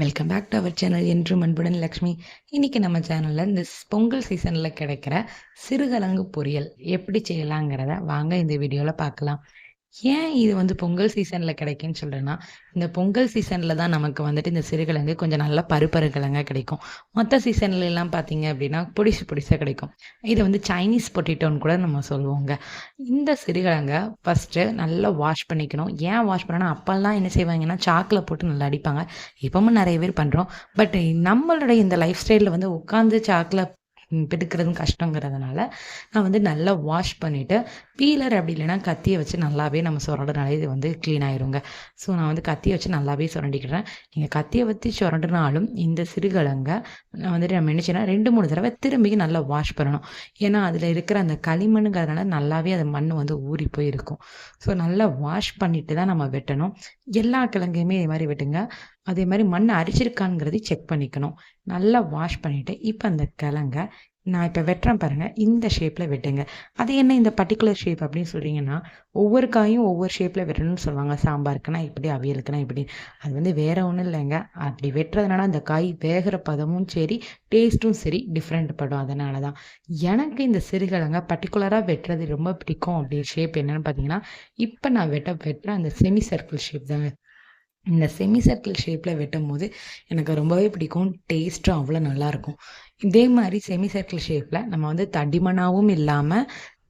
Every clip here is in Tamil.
Welcome back to our channel என்றும் அன்புடன் லக்ஷ்மி. இன்னைக்கு நம்ம சேனலில் இந்த பொங்கல் சீசனில் கிடைக்கிற சிறுகலங்கு பொரியல் எப்படி செய்யலாங்கிறத வாங்க இந்த வீடியோவில் பார்க்கலாம். ஏன் இது வந்து பொங்கல் சீசனில் கிடைக்குன்னு சொல்கிறேன்னா இந்த பொங்கல் சீசனில் தான் நமக்கு வந்துட்டு இந்த சிறுகிழங்கு கொஞ்சம் நல்லா பருப்பரு கிழங்காக கிடைக்கும். மற்ற சீசன்ல எல்லாம் பார்த்தீங்க அப்படின்னா பொடிசு பொடிசாக கிடைக்கும். இது வந்து சைனீஸ் பொட்டிட்டோன்னு கூட நம்ம சொல்லுவோங்க. இந்த சிறுகிழங்கை ஃபஸ்ட்டு நல்லா வாஷ் பண்ணிக்கணும். ஏன் வாஷ் பண்ணணும் அப்போல்லாம் என்ன செய்வாங்கன்னா சாக்கில் போட்டு நல்லா அடிப்பாங்க. இப்பவும் நிறைய பேர் பண்ணுறோம் பட் நம்மளுடைய இந்த லைஃப் ஸ்டைலில் வந்து உட்காந்து சாக்கில் பெடுக்கிறதும் கஷ்டங்கிறதுனால நான் வந்து நல்லா வாஷ் பண்ணிவிட்டு பீலர் அப்படி இல்லைன்னா கத்தியை வச்சு நல்லாவே நம்ம சுரண்டுனாலே இது வந்து க்ளீன் ஆயிருங்க. ஸோ நான் வந்து கத்தியை வச்சு நல்லாவே சுரண்டிக்கிறேன். நீங்கள் கத்தியை வச்சு சுரண்டுனாலும் இந்த சிறுகிழங்கை நான் வந்துட்டு நம்ம என்ன செய்யணும் ரெண்டு மூணு தடவை திரும்பி நல்லா வாஷ் பண்ணணும். ஏன்னா அதில் இருக்கிற அந்த களிமண்ணுங்கிறதுனால நல்லாவே அந்த மண் வந்து ஊறி போய் இருக்கும் ஸோ நல்லா வாஷ் பண்ணிட்டு தான் நம்ம வெட்டணும். எல்லா கிழங்கையுமே இது மாதிரி வெட்டுங்க. அதே மாதிரி மண்ணை அரிச்சிருக்காங்கிறதையும் செக் பண்ணிக்கணும். நல்லா வாஷ் பண்ணிவிட்டு இப்போ அந்த கிழங்க நான் இப்போ வெட்டுறேன் பாருங்கள் இந்த ஷேப்பில் வெட்டுங்க. அது என்ன இந்த பர்டிகுலர் ஷேப் அப்படின்னு சொல்கிறீங்கன்னா ஒவ்வொரு காயும் ஒவ்வொரு ஷேப்பில் வெட்டணும்னு சொல்லுவாங்க. சாம்பாருக்குன்னா இப்படி அவியலுக்குன்னா இப்படி. அது வந்து வேற ஒன்றும் இல்லைங்க. அப்படி வெட்டுறதுனால அந்த காய் வேகிற பதமும் சரி டேஸ்ட்டும் சரி டிஃப்ரெண்ட் படும். அதனால தான் எனக்கு இந்த சிறுகிழங்க பர்டிகுலராக வெட்டுறது ரொம்ப பிடிக்கும் அப்படி ஷேப் என்னென்னு பார்த்தீங்கன்னா இப்போ நான் வெட்ட வெட்டுற அந்த செமி சர்க்கிள் ஷேப் தாங்க. இந்த செமி சர்க்கிள் ஷேப்பில் வெட்டும் போது எனக்கு ரொம்பவே பிடிக்கும். டேஸ்ட்டும் அவ்வளோ நல்லாயிருக்கும். இதே மாதிரி செமி சர்க்கிள் ஷேப்பில் நம்ம வந்து தடிமனாகவும் இல்லாமல்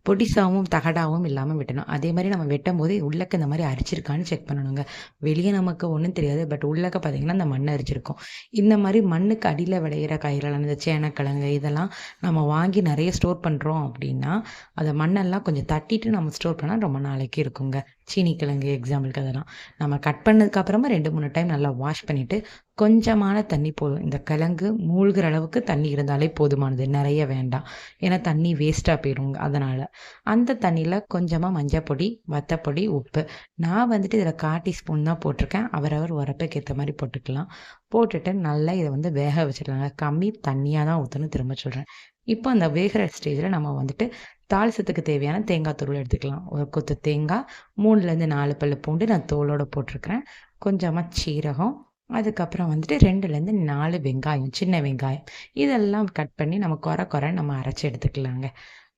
பொடிசாவும் தகடாவும் இல்லாமல் வெட்டணும். அதே மாதிரி நம்ம வெட்டும் போது உள்ளக்க இந்த மாதிரி அரிச்சிருக்கான்னு செக் பண்ணணுங்க. வெளியே நமக்கு ஒன்றும் தெரியாது. பட் உள்ளக்க பார்த்தீங்கன்னா அந்த மண் அரிச்சிருக்கும். இந்த மாதிரி மண்ணுக்கு அடியில் விளையிற காய்கள் இந்த சேனக்கிழங்கு இதெல்லாம் நம்ம வாங்கி நிறைய ஸ்டோர் பண்ணுறோம் அப்படின்னா அதை மண்ணெல்லாம் கொஞ்சம் தட்டிட்டு நம்ம ஸ்டோர் பண்ணால் ரொம்ப நாளைக்கு இருக்குங்க. சீனி கிழங்கு எக்ஸாம்பிளுக்கு அதெல்லாம். நம்ம கட் பண்ணதுக்கப்புறமா ரெண்டு மூணு டைம் நல்லா வாஷ் பண்ணிவிட்டு கொஞ்சமான தண்ணி போதும். இந்த கிழங்கு மூழ்கிற அளவுக்கு தண்ணி இருந்தாலே போதுமானது. நிறைய வேண்டாம். ஏன்னா தண்ணி வேஸ்ட்டாக போயிடும் அதனால். அந்த தண்ணியில் கொஞ்சமாக மஞ்சள் பொடி வத்தப்பொடி உப்பு. நான் வந்துட்டு இதில் காட்டி ஸ்பூன் தான் போட்டிருக்கேன். அவரவர் உரப்புக்கு ஏற்ற மாதிரி போட்டுக்கலாம். போட்டுட்டு நல்லா இதை வந்து வேக வச்சிடலாங்க. கம்மி தண்ணியாக தான் ஊற்றணும் திரும்ப சொல்கிறேன் இப்போ அந்த வேகிற ஸ்டேஜில் நம்ம வந்துட்டு தாளிசத்துக்கு தேவையான தேங்காய் துருள் எடுத்துக்கலாம். ஒரு கொத்து தேங்காய் மூணுலேருந்து நாலு பல்லு பூண்டு நான் தோலோடு போட்டிருக்கிறேன். கொஞ்சமாக சீரகம் அதுக்கப்புறம் வந்துட்டு ரெண்டுலேருந்து நாலு வெங்காயம் சின்ன வெங்காயம். இதெல்லாம் கட் பண்ணி நம்ம குறை குறை நம்ம அரைச்சி எடுத்துக்கலாங்க.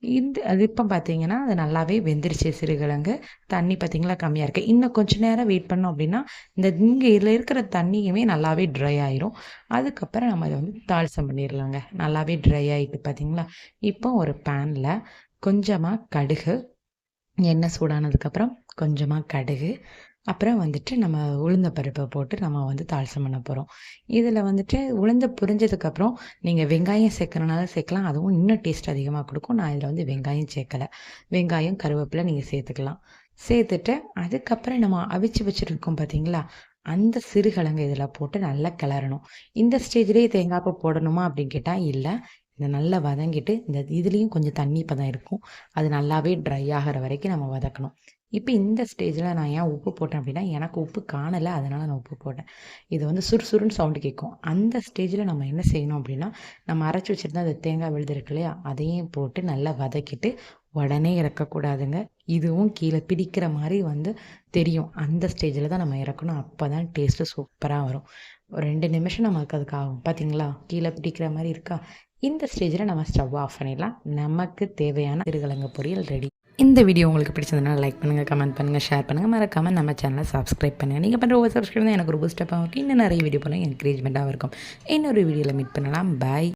இந்த அது இப்போ பார்த்தீங்கன்னா அது நல்லாவே வெந்துருச்சு சிறுகிழங்கு தண்ணி பார்த்தீங்களா கம்மியாக இருக்குது இன்னும் கொஞ்சம் நேரம் வெயிட் பண்ணோம் அப்படின்னா இந்த இங்கே இதில் இருக்கிற தண்ணியுமே நல்லாவே ட்ரை ஆயிரும். அதுக்கப்புறம் நம்ம அதை வந்து தாளிசம் பண்ணிடலாங்க நல்லாவே ட்ரை ஆகிட்டு பார்த்தீங்களா இப்போ ஒரு பேனில் கொஞ்சமாக கடுகு எண்ணெய் சூடானதுக்கப்புறம் கொஞ்சமாக கடுகு அப்புறம் வந்துட்டு நம்ம உளுந்த பருப்பை போட்டு நம்ம வந்து தாளசம் பண்ண போகிறோம் இதில் வந்துட்டு உளுந்த புரிஞ்சதுக்கப்புறம் நீங்கள் வெங்காயம் சேர்க்கறனால சேர்க்கலாம். அதுவும் இன்னும் டேஸ்ட் அதிகமாக கொடுக்கும். நான் இதில் வந்து வெங்காயம் சேர்க்கலை. வெங்காயம் கருவேப்பிலை நீங்கள் சேர்த்துக்கலாம். சேர்த்துட்டு அதுக்கப்புறம் நம்ம அவிச்சு வச்சுருக்கோம் பார்த்தீங்களா அந்த சிறுகிழங்கு இதில் போட்டு நல்லா கிளறணும். இந்த ஸ்டேஜ்லேயே தேங்காய் போடணுமா அப்படின்னு கேட்டால் இல்லை. இதை நல்லா வதங்கிட்டு இந்த இதுலேயும் கொஞ்சம் தண்ணி இப்போ தான் இருக்கும். அது நல்லாவே ட்ரை ஆகிற வரைக்கும் நம்ம வதக்கணும். இப்போ இந்த ஸ்டேஜில் நான் ஏன் உப்பு போட்டேன் அப்படின்னா எனக்கு உப்பு காணலை அதனால் நான் உப்பு போட்டேன். இது வந்து சுறுசுறுன்னு சவுண்டு கேட்கும். அந்த ஸ்டேஜில் நம்ம என்ன செய்யணும் அப்படின்னா நம்ம அரைச்சி வச்சுருந்தா அந்த தேங்காய் விழுது இருக்கு இல்லையா அதையும் போட்டு நல்லா வதக்கிட்டு உடனே இறக்கக்கூடாதுங்க. இதுவும் கீழே பிடிக்கிற மாதிரி வந்து தெரியும். அந்த ஸ்டேஜில் தான் நம்ம இறக்கணும். அப்போ தான் டேஸ்ட்டு சூப்பராக வரும். ஒரு ரெண்டு நிமிஷம் நமக்கு அதுக்கு ஆகும் பார்த்தீங்களா கீழே பிடிக்கிற மாதிரி இருக்கா? இந்த ஸ்டேஜில் நம்ம ஸ்டவ் ஆஃப் பண்ணிடலாம். நமக்கு தேவையான சிறுகிழங்கு பொரியல் ரெடி இந்த வீடியோ உங்களுக்கு பிடிச்சதுனால லைக் பண்ணுங்கள் கமெண்ட் பண்ணுங்கள் ஷேர் பண்ணுங்கள் மறக்காமல் நம்ம சேனலை சப்ஸ்கிரைப் பண்ணுங்கள் நீங்கள் பண்ணுற ஒவ்வொரு சப்ஸ்கிரைப் தான் எனக்கு ஒரு பூஸ்டப்பாக இருக்கும் இன்னும் நிறைய வீடியோ பண்ணுங்கள் என்கரேஜ்மெண்ட்டாக இருக்கும். இன்னொரு வீடியோவில் மீட் பண்ணலாம். பாய்